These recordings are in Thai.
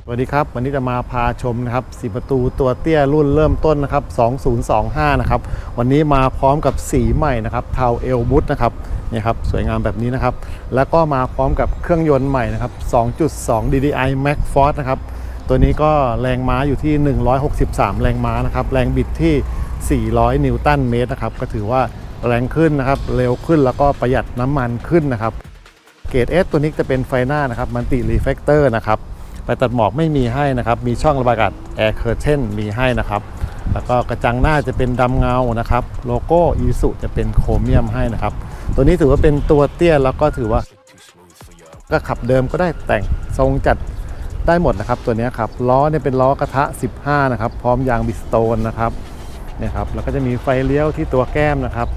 สวัสดีครับ วันนี้จะมาพาชมนะครับสีประตูตัวเตี้ยรุ่นเริ่มต้นนะครับ 2025 นะครับ วันนี้มาพร้อมกับสีใหม่นะครับเทาเอลบุตนะครับนี่ครับสวยงามแบบนี้นะครับ แล้วก็มาพร้อมกับเครื่องยนต์ใหม่นะครับ 2.2 DDI Max Force นะครับ ตัวนี้ก็แรงม้าอยู่ที่ 163 แรงม้านะครับ แรงบิดที่ 400 นิวตันเมตรนะครับ ก็ถือว่าแรงขึ้นนะครับ เร็วขึ้นแล้วก็ประหยัดน้ำมันขึ้นนะครับ เกรด S ตัวนี้จะเป็นไฟหน้านะครับ มันติรีเฟกเตอร์นะครับ ไฟตัดหมอกไม่มีให้นะครับ มีช่องระบายอากาศแอร์เคอร์เทนมีให้นะครับ แล้วก็กระจังหน้าจะเป็นดำเงานะครับ โลโก้อีสุจะเป็นโครเมียมให้นะครับ ตัวนี้ถือว่าเป็นตัวเตี้ยแล้วก็ถือว่า ก็ขับเดิมก็ได้แต่งทรงจัดได้หมดนะครับ ตัวนี้ครับล้อเนี่ยเป็นล้อกระทะ 15 นะครับ พร้อมยางบิสโตนนะครับเนี่ยครับแล้วก็จะมีไฟเลี้ยวที่ตัวแก้มนะครับ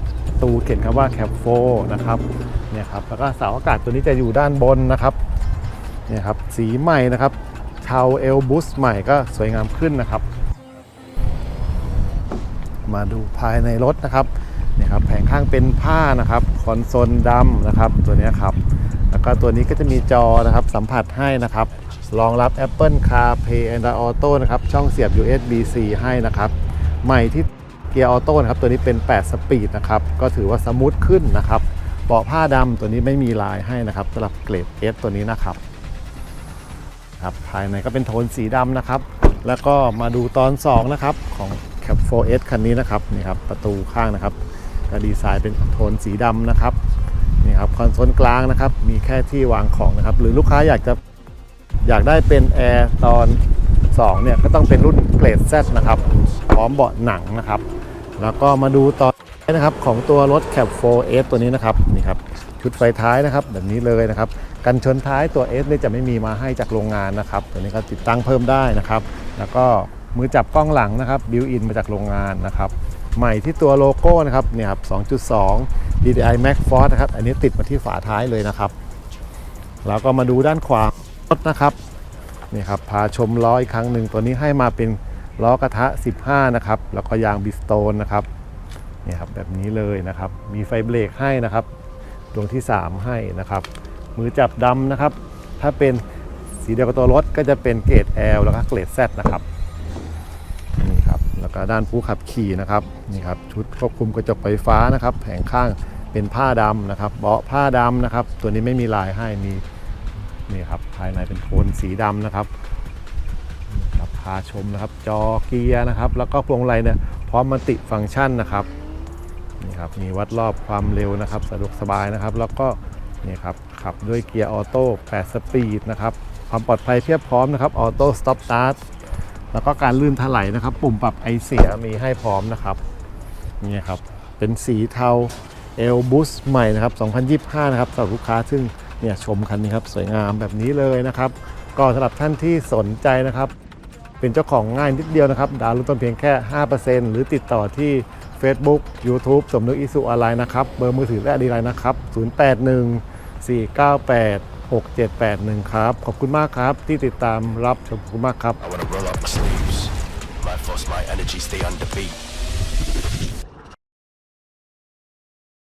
ตูเขียนคำว่าแคปโฟนะครับเนี่ยครับแล้วก็เสาอากาศตัวนี้จะอยู่ด้านบนนะครับ เนี่ยครับสีใหม่นะครับเทาเอลบุสใหม่ก็สวยงามขึ้นนะครับ มาดูภายในรถนะครับนี่ครับแผงข้างเป็นผ้านะครับคอนโซลดำนะครับตัวนี้ครับแล้วก็ตัวนี้ก็จะมีจอนะครับสัมผัสให้นะครับรองรับ Apple CarPlay Android Auto นะครับช่องเสียบ USB-C ให้นะครับ ใหม่ที่เกียร์ออโต้นะครับตัวนี้เป็น 8 สปีดนะครับก็ถือว่าสมูทขึ้นนะครับเบาะผ้าดำตัวนี้ไม่มีลายให้นะครับสำหรับเกรด S ตัวนี้นะครับ ครับภายในก็เป็นโทนสีดำนะครับ แล้วก็มาดูตอน 2 นะครับ ของ Cap 4S คันนี้นะครับนี่ครับประตูข้างนะครับก็ดีไซน์เป็นโทนสีดำนะครับนี่ครับคอนโซลกลางนะครับ มีแค่ที่วางของนะครับ หรือลูกค้าอยากจะอยากได้เป็นแอร์ตอน 2 เนี่ยก็ต้องเป็นรุ่นเกรด Z นะครับ พร้อมเบาะหนังนะครับ แล้วก็มาดูตอนท้นะครับของตัวรถ Cap 4S ตัวนี้นะครับนี่ครับ ชุดไฟท้ายนะครับ แบบนี้เลยนะครับ กันชนท้ายตัว S เนี่ยจะไม่มีมาให้จากโรงงานนะครับ ตัวนี้ก็ติดตั้งเพิ่มได้นะครับ แล้วก็มือจับกล้องหลังนะครับบิวอินมาจากโรงงานนะครับใหม่ที่ตัวโลโก้นะครับเนี่ยครับ 2.2 DDI Max Force นะครับ อันนี้ติดมาที่ฝาท้ายเลยนะครับ แล้วก็มาดูด้านขวารถนะครับนี่ครับพาชมล้ออีกครั้งหนึ่งตัวนี้ให้มาเป็นล้อกระทะ 15 นะครับ แล้วก็ยางบิสโตนนะครับนี่ครับแบบนี้เลยนะครับ มีไฟเบรกให้นะครับ ดวงที่ 3 ให้นะครับ มือจับดำนะครับ ถ้าเป็นสีเดียวกับตัวรถก็จะเป็นเกรด L แล้วก็เกรด Z นะครับนี่ครับแล้วก็ด้านผู้ขับขี่นะครับนี่ครับชุดควบคุมกระจกไฟฟ้านะครับ แผงข้างเป็นผ้าดำนะครับ เบาะผ้าดำนะครับ ตัวนี้ไม่มีลายให้มีนี่ครับภายในเป็นโทนสีดำนะครับพาชมนะครับ จอเกียร์นะครับ แล้วก็พวงมาลัยเนี่ยพร้อมมัลติฟังก์ชันนะครับ นี่ครับมีวัดรอบความเร็วนะครับสะดวกสบายนะครับ แล้วก็นี่ครับขับด้วยเกียร์ออโต้8สปีดนะครับความปลอดภัยเพียบพร้อมนะครับออโต้สต็อปสตาร์ทแล้วก็การลื่นถลายนะครับ ปุ่มปรับไอเสียมีให้พร้อมนะครับนี่ครับเป็นสีเทาเอลบูสใหม่นะครับ 2025 นะครับสำหรับลูกค้าซึ่งเนี่ยชมคันนี้ครับสวยงามแบบนี้เลยนะครับ ก็สำหรับท่านที่สนใจนะครับ เป็นเจ้าของง่ายนิดเดียวนะครับ ดาวน์รถต้นเพียงแค่ 5%หรือติดต่อที่ Facebook YouTube สมนึกอิสุออนไลน์นะครับ เบอร์มือถือและดีไลน์นะครับ 081 498 6781 ครับ ขอบคุณมากครับที่ติดตามรับชมคุณมากครับ I wanna roll up my sleeves. My force, my energy, stay on the beat.